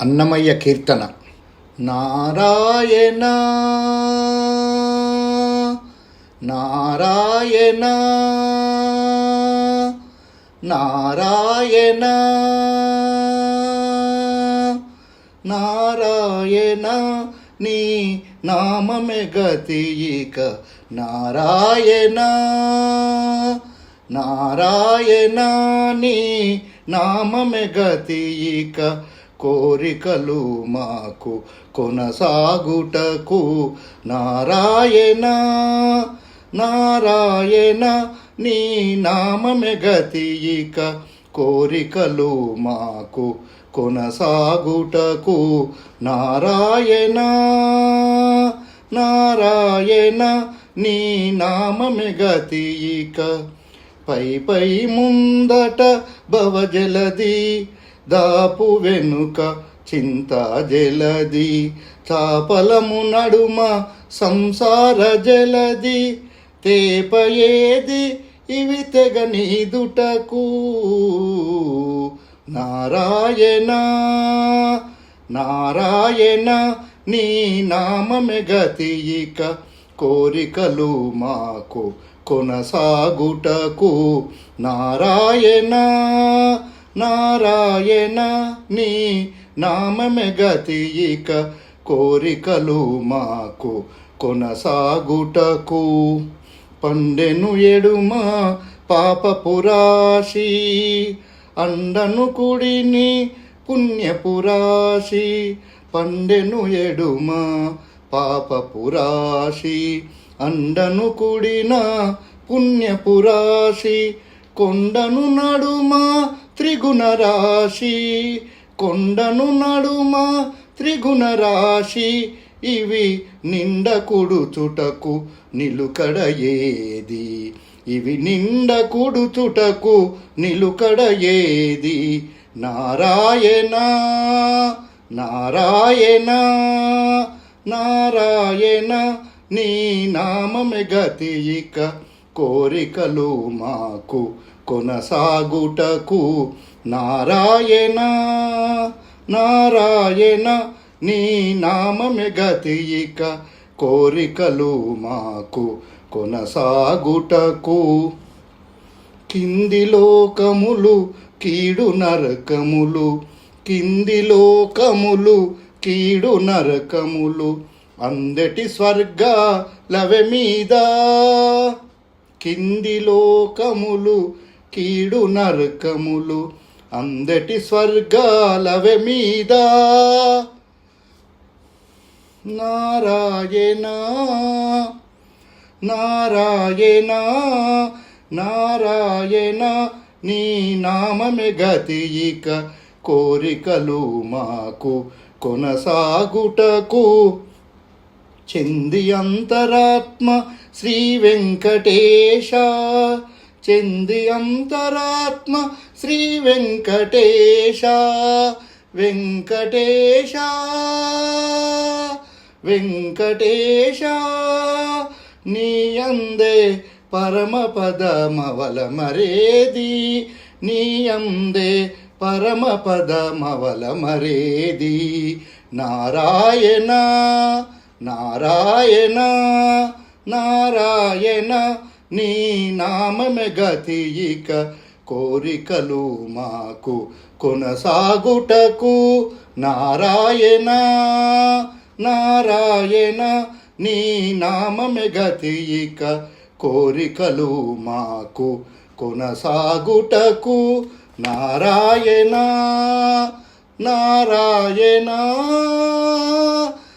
అన్నమయ్య కీర్తన. నారాయణ నారాయణ నారాయణ నారాయణ నీ నామమే గతి ఇక. నారాయణ నారాయణ నీ నామమే గతి ఇక. కోరికలు మాకు కొనసాగుటకు నారాయణ నారాయణ నీ నామమే గతి కోరికలు మాకు కొనసాగుటకు నారాయణ నారాయణ నీ నామమే గతి పై పై ముందట భవజలది దాపు వెనుక చింత జలది చాపలము నడుమ సంసార జలది తేపయేది ఇవి తెగ నీదుటకు. నారాయణ నారాయణ నీ నామమే గతియిక కోరికలు మాకు కొనసాగుటకు. నారాయణ నారాయణ నీ నామమే గతి ఇక కోరికలు మాకు కొనసాగుటకు. పండెను ఎడుమ పాపపురాశి అండను కుడిని పుణ్యపురాశి పండెను ఎడుమ పాపపురాశి అండను కుడిన పుణ్యపురాశి కొండను నడుమ త్రిగుణరాశి. కొండను నడుమ త్రిగుణరాశి. ఇవి నిండకుడు చుటకు నిలుకడ ఏది ఇవి నిండకుడు చుటకు నిలుకడ ఏది నారాయణ నారాయణ నారాయణ నీ నామమే గతి ఇక. కోరికలు మాకు కొనసాగుటకు నారాయణ నారాయణ నీ నామమే గతి ఇక కోరికలు మాకు కొనసాగుటకు. కింది లోకములు కీడు నరకములు కింది లోకములు కీడు నరకములు అందటి స్వర్గాలవె మీద కింది లోకములు కీడు నరకములు అందటి స్వర్గాలవె మీద. నారాయణ నారాయణ నారాయణ నీ నామమే గతి ఇక కోరికలు మాకు కొనసాగుటకు చెంది అంతరాత్మ శ్రీ వెంకటేశ. చెంది అంతరాత్మ శ్రీ వెంకటేశ. వెంకటేశ. వెంకటేశ. నీ అందే పరమ పదమవల మరేది నీ అందే పరమ పదమవల మరేది నారాయణ నారాయణ నారాయణ నీ నామమే గతి ఇక కోరికలు మాకు కొనసాగుటకు. నారాయణ నారాయణ నీ నామమే గతి ఇక కోరికలు మాకు కొనసాగుటకు. నారాయణ నారాయణ